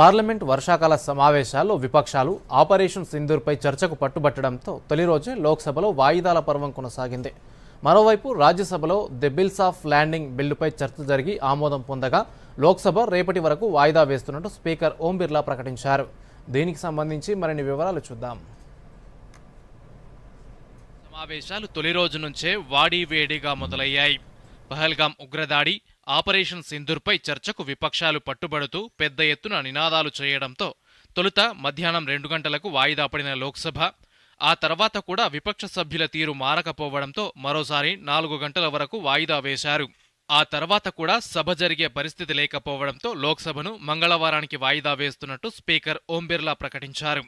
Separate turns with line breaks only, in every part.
Parliament వర్షాకాల సమావేశాల్లో విపక్షాలు ఆపరేషన్ సింధూర్పై చర్చకు పట్టుబట్టడంతో తొలి రోజే లోక్సభలో వాయిదాల పర్వం కొనసాగింది. మరోవైపు రాజ్యసభలో ది బిల్స్ ఆఫ్ ల్యాండింగ్ బిల్లుపై చర్చ జరిగి ఆమోదం పొందగా లోక్సభ రేపటి వరకు వాయిదా వేస్తున్నట్టు స్పీకర్ ఓం బిర్లా ప్రకటించారు. దీనికి సంబంధించి మరిన్ని వివరాలు చూద్దాం.
సమావేశాలు తొలి రోజు నుంచే వాడి వేడిగా మొదలయ్యాయి. పహల్గాం ఉగ్రదాడి ఆపరేషన్ సింధూర్పై చర్చకు విపక్షాలు పట్టుబడుతూ పెద్ద ఎత్తున నినాదాలు చేయడంతో తొలుత మధ్యాహ్నం రెండు గంటలకు వాయిదా పడిన లోక్సభ ఆ తర్వాత కూడా విపక్ష సభ్యుల తీరు మారకపోవడంతో మరోసారి నాలుగు గంటల వరకు వాయిదా వేశారు. ఆ తర్వాత కూడా సభ జరిగే పరిస్థితి లేకపోవడంతో లోక్సభను మంగళవారానికి వాయిదా వేస్తున్నట్టు స్పీకర్ ఓం బిర్లా ప్రకటించారు.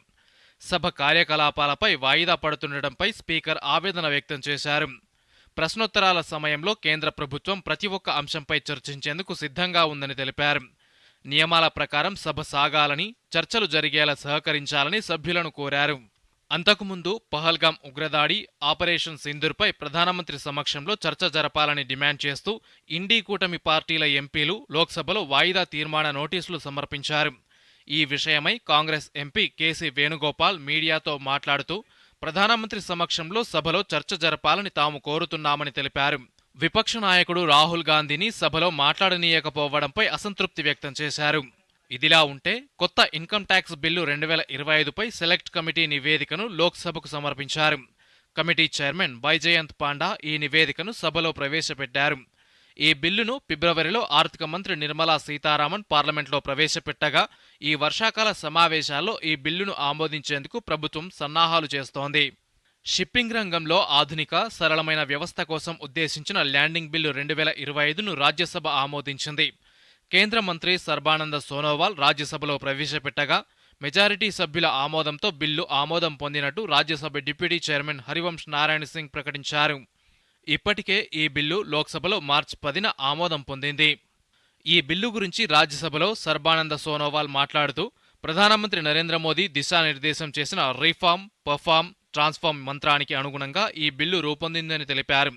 సభ కార్యకలాపాలపై వాయిదా పడుతుండటంపై స్పీకర్ ఆవేదన వ్యక్తం చేశారు. ప్రశ్నోత్తరాల సమయంలో కేంద్ర ప్రభుత్వం ప్రతి ఒక్క అంశంపై చర్చించేందుకు సిద్ధంగా ఉందని తెలిపారు. నియమాల ప్రకారం సభ సాగాలని చర్చలు జరిగేలా సహకరించాలని సభ్యులను కోరారు. అంతకుముందు పహల్గాం ఉగ్రదాడి ఆపరేషన్ సింధూర్పై ప్రధానమంత్రి సమక్షంలో చర్చ జరపాలని డిమాండ్ చేస్తూ ఇండీ కూటమి పార్టీల ఎంపీలు లోక్సభలో వాయిదా తీర్మాన నోటీసులు సమర్పించారు. ఈ విషయమై కాంగ్రెస్ ఎంపీ కేసీ వేణుగోపాల్ మీడియాతో మాట్లాడుతూ ప్రధానమంత్రి సమక్షంలో సభలో చర్చ జరపాలని తాము కోరుతున్నామని తెలిపారు. విపక్ష నాయకుడు రాహుల్ గాంధీని సభలో మాట్లాడనీయకపోవడంపై అసంతృప్తి వ్యక్తం చేశారు. ఇదిలా ఉంటే కొత్త ఇన్కమ్ ట్యాక్స్ బిల్లు రెండు వేల ఇరవై ఐదుపై సెలెక్ట్ కమిటీ నివేదికను లోక్సభకు సమర్పించారు. కమిటీ చైర్మన్ వైజయంత్ పాండా ఈ నివేదికను సభలో ప్రవేశపెట్టారు. ఈ బిల్లును ఫిబ్రవరిలో ఆర్థిక మంత్రి నిర్మలా సీతారామన్ పార్లమెంట్లో ప్రవేశపెట్టగా ఈ వర్షాకాల సమావేశాల్లో ఈ బిల్లును ఆమోదించేందుకు ప్రభుత్వం సన్నాహాలు చేస్తోంది. షిప్పింగ్ రంగంలో ఆధునిక సరళమైన వ్యవస్థ కోసం ఉద్దేశించిన ల్యాండింగ్ బిల్లు రెండు వేల ఇరవై ఐదును రాజ్యసభ ఆమోదించింది. కేంద్ర మంత్రి సర్బానంద సోనోవాల్ రాజ్యసభలో ప్రవేశపెట్టగా మెజారిటీ సభ్యుల ఆమోదంతో బిల్లు ఆమోదం పొందినట్టు రాజ్యసభ డిప్యూటీ చైర్మన్ హరివంశ్ నారాయణ సింగ్ ప్రకటించారు. ఇప్పటికే ఈ బిల్లు లోక్సభలో మార్చి పదిన ఆమోదం పొందింది. ఈ బిల్లు గురించి రాజ్యసభలో సర్బానంద సోనోవాల్ మాట్లాడుతూ ప్రధానమంత్రి నరేంద్ర మోదీ దిశానిర్దేశం చేసిన రీఫార్మ్ పర్ఫార్మ్ ట్రాన్స్ఫార్మ్ మంత్రానికి అనుగుణంగా ఈ బిల్లు రూపొందిందని తెలిపారు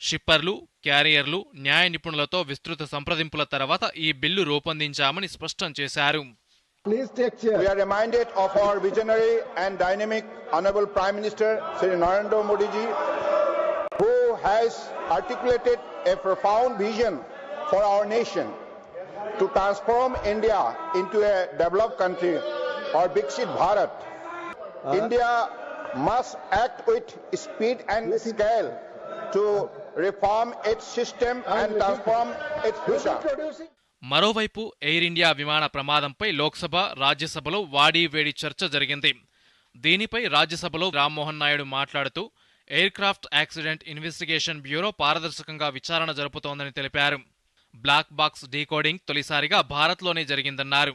షిప్పర్లు క్యారియర్లు న్యాయ నిపుణులతో విస్తృత సంప్రదింపుల తర్వాత ఈ బిల్లు రూపొందించామని స్పష్టం చేశారు
Please take chair.
We are reminded of our visionary and dynamic Honorable Prime Minister Sri Narendra Modi ji, who has articulated a profound vision for our nation to transform India into a developed country or Bikshit Bharat. India must act with speed and scale to reform its system and transform its future.
మరోవైపు Air India విమాన ప్రమాదంపై లోక్సభ రాజ్యసభలో వాడి వేడి చర్చ జరిగింది దీనిపై రాజ్యసభలో రామ్మోహన్ నాయుడు మాట్లాడుతూ aircraft accident investigation bureau పారదర్శకంగా విచారణ జరుపుతోందని తెలిపారు బ్లాక్ బాక్స్ డీకోడింగ్ తొలిసారిగా భారత్లోనే జరిగిందన్నారు.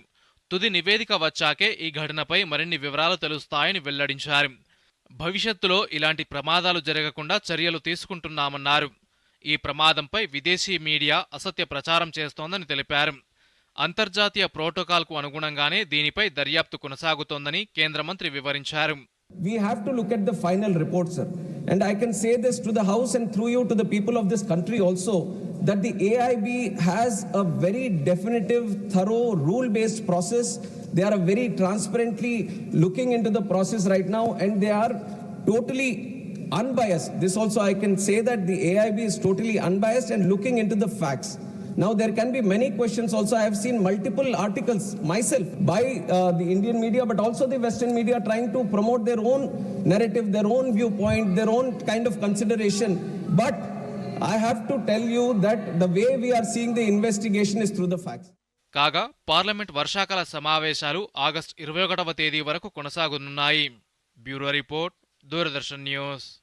తుది నివేదిక వచ్చాకే ఈ ఘటనపై మరిన్ని వివరాలు తెలుస్తాయని వెల్లడించారు. భవిష్యత్తులో ఇలాంటి ప్రమాదాలు జరగకుండా చర్యలు తీసుకుంటున్నామన్నారు. ఈ ప్రమాదంపై విదేశీ మీడియా అసత్య ప్రచారం చేస్తోందని తెలిపారు. అంతర్జాతీయ ప్రోటోకాల్కు అనుగుణంగానే దీనిపై దర్యాప్తు కొనసాగుతోందని కేంద్ర మంత్రి వివరించారు.
We have to look at the final report, sir. And I can say this to the House and through you to the people of this country also. That the AIB has a very definitive, thorough, rule based process. They are very transparently looking into the process right now and they are totally unbiased. This also, I can say that the AIB is totally unbiased and looking into the facts. Now, there can be many questions also. I have seen multiple articles myself by uh, the Indian media, but also the Western media trying to promote their own narrative, their own viewpoint, their own kind of consideration. But I have to tell we are seeing the investigation through the facts
కాగా parliament వర్షాకాల సమావేశాలు August ఇరవై ఒకటవ తేదీ వరకు కొనసాగనున్నాయి. Bureau report Doordarshan news.